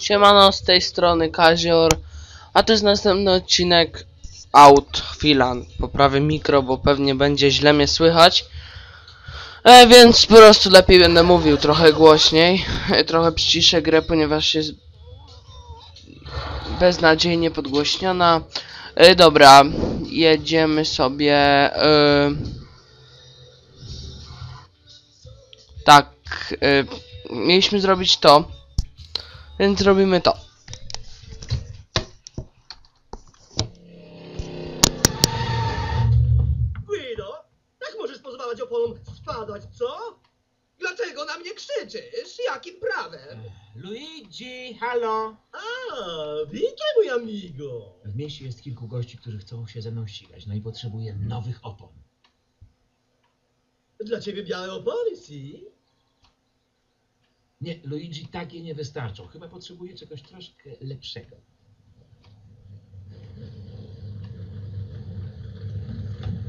Siemano, z tej strony Kazior, a to jest następny odcinek Out Chwila. Poprawię mikro, bo pewnie będzie źle mnie słychać. E, więc po prostu lepiej będę mówił trochę głośniej. E, trochę przyciszę grę, ponieważ jest beznadziejnie podgłośniona. E, dobra, jedziemy sobie. E, tak, e, mieliśmy zrobić to. Więc robimy to. Guido, jak możesz pozwalać oponom spadać, co? Dlaczego na mnie krzyczysz? Jakim prawem? Luigi, halo! A, witaj mój amigo. W mieście jest kilku gości, którzy chcą się ze mną ścigać, no i potrzebuję nowych opon. Dla ciebie białe opony, si? Nie, Luigi, takie nie wystarczą. Chyba potrzebuję czegoś troszkę lepszego.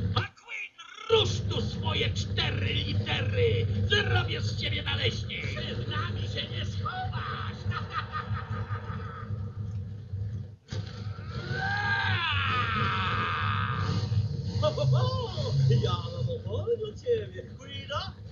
McQueen, rusz tu swoje cztery litery! Zrobię z ciebie naleśnik! Z nami się nie schowasz! Ho, ho, ho! Ja mam opony dla ciebie, Guido.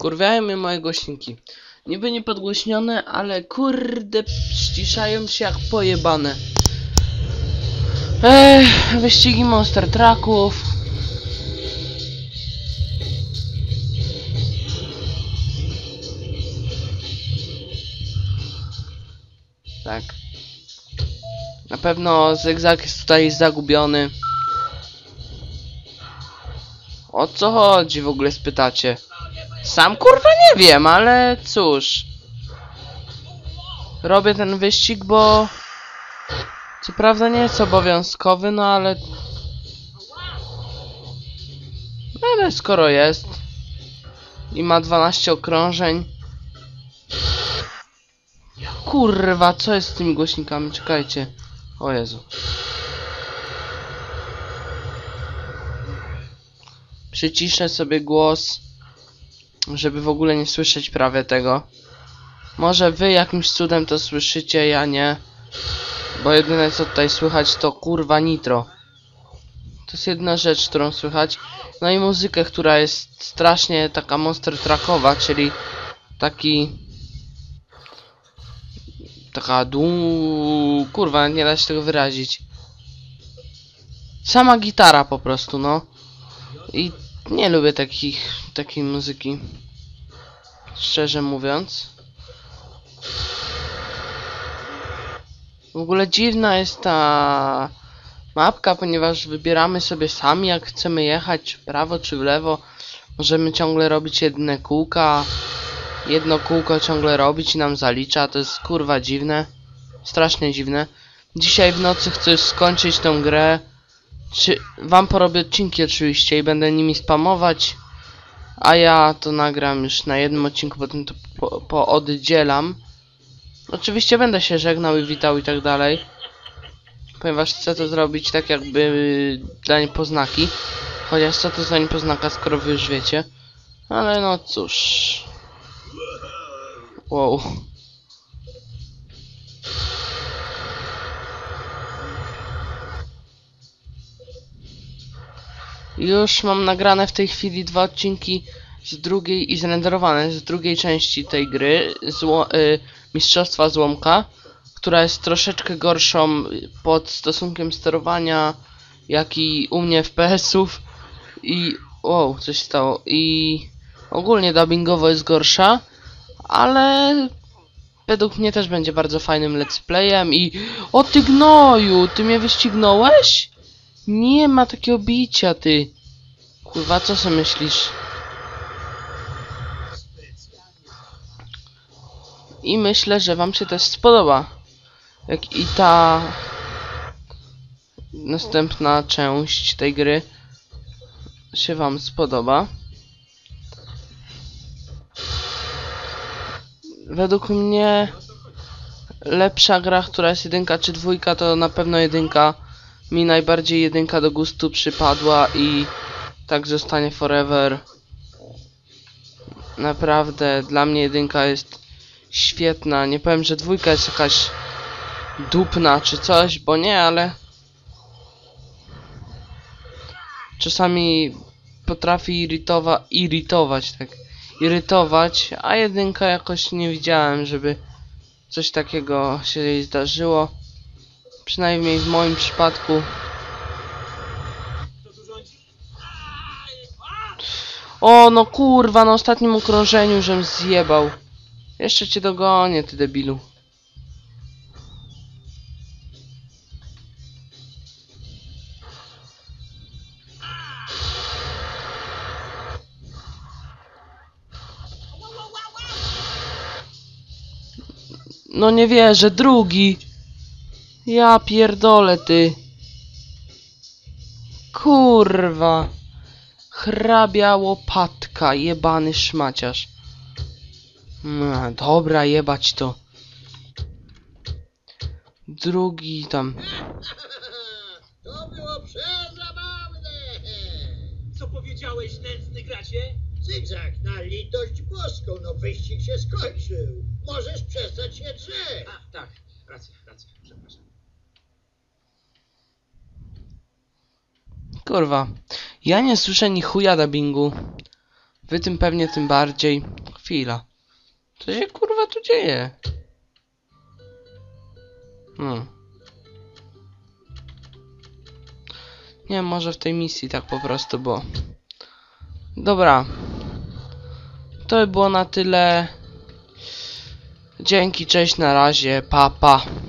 Wkurwiają mnie moje głośniki. Niby nie podgłośnione, ale kurde ściszają się jak pojebane. Ech, wyścigi Monster Trucków. Tak. Na pewno Zygzak jest tutaj zagubiony. O co chodzi w ogóle spytacie? Sam kurwa nie wiem, ale cóż. Robię ten wyścig, bo... Co prawda nie jest obowiązkowy, no ale... No ale skoro jest... I ma 12 okrążeń... Kurwa, co jest z tymi głośnikami? Czekajcie. O Jezu. Przyciszę sobie głos żeby w ogóle nie słyszeć prawie tego. Może wy jakimś cudem to słyszycie, ja nie. Bo jedyne co tutaj słychać to kurwa nitro. To jest jedna rzecz, którą słychać. No i muzykę, która jest strasznie taka monster trackowa, czyli taki... Taka dłu... Kurwa, nie da się tego wyrazić. Sama gitara po prostu, no. I nie lubię takich, takiej muzyki. Szczerze mówiąc. W ogóle dziwna jest ta mapka, ponieważ wybieramy sobie sami jak chcemy jechać, w prawo, czy w lewo. Możemy ciągle robić jedne kółka. Jedno kółko ciągle robić i nam zalicza. To jest kurwa dziwne. Strasznie dziwne. Dzisiaj w nocy chcę już skończyć tę grę. Czy wam porobię odcinki oczywiście i będę nimi spamować. A ja to nagram już na jednym odcinku, potem to po, pooddzielam. Oczywiście będę się żegnał i witał i tak dalej. Ponieważ chcę to zrobić tak jakby dla niepoznaki. Chociaż co to za niepoznaka, skoro wy już wiecie. Ale no cóż. Wow. Już mam nagrane w tej chwili dwa odcinki z drugiej i zrenderowane z drugiej części tej gry, zło, y, Mistrzostwa Złomka, która jest troszeczkę gorszą pod stosunkiem sterowania, jak i u mnie FPS-ów i wow, coś stało i ogólnie dubbingowo jest gorsza, ale według mnie też będzie bardzo fajnym let's playem i o ty gnoju, ty mnie wyścignąłeś? Nie ma takiego bicia, ty. Kurwa, co sobie myślisz? I myślę, że wam się też spodoba. Jak i ta następna część tej gry się wam spodoba. według mnie lepsza gra, która jest jedynka czy dwójka, to na pewno jedynka. Mi najbardziej jedynka do gustu przypadła i tak zostanie forever. Naprawdę, dla mnie jedynka jest świetna. Nie powiem, że dwójka jest jakaś dupna czy coś, bo nie, ale czasami potrafi irytowa irytować, tak, irytować, a jedynka jakoś nie widziałem, żeby coś takiego się jej zdarzyło. Przynajmniej w moim przypadku. O, no kurwa, na ostatnim okrążeniu, żem zjebał. Jeszcze cię dogonię, ty debilu. No nie wierzę, drugi. Ja pierdolę ty. Kurwa. Hrabia łopatka, jebany szmaciarz. No, dobra, jebać to. Drugi tam. To było przezabawne! Co powiedziałeś, nędzny gracie? Zygzak, na litość boską, no wyścig się skończył. Możesz przestać się drzeć. A, tak, racja, racja, przepraszam. Kurwa. Ja nie słyszę ni chuja dubbingu. Wy tym pewnie tym bardziej. Chwila. Co się kurwa tu dzieje? Hmm. Nie może w tej misji tak po prostu było. Dobra. To by było na tyle. Dzięki, cześć, na razie, papa. Pa.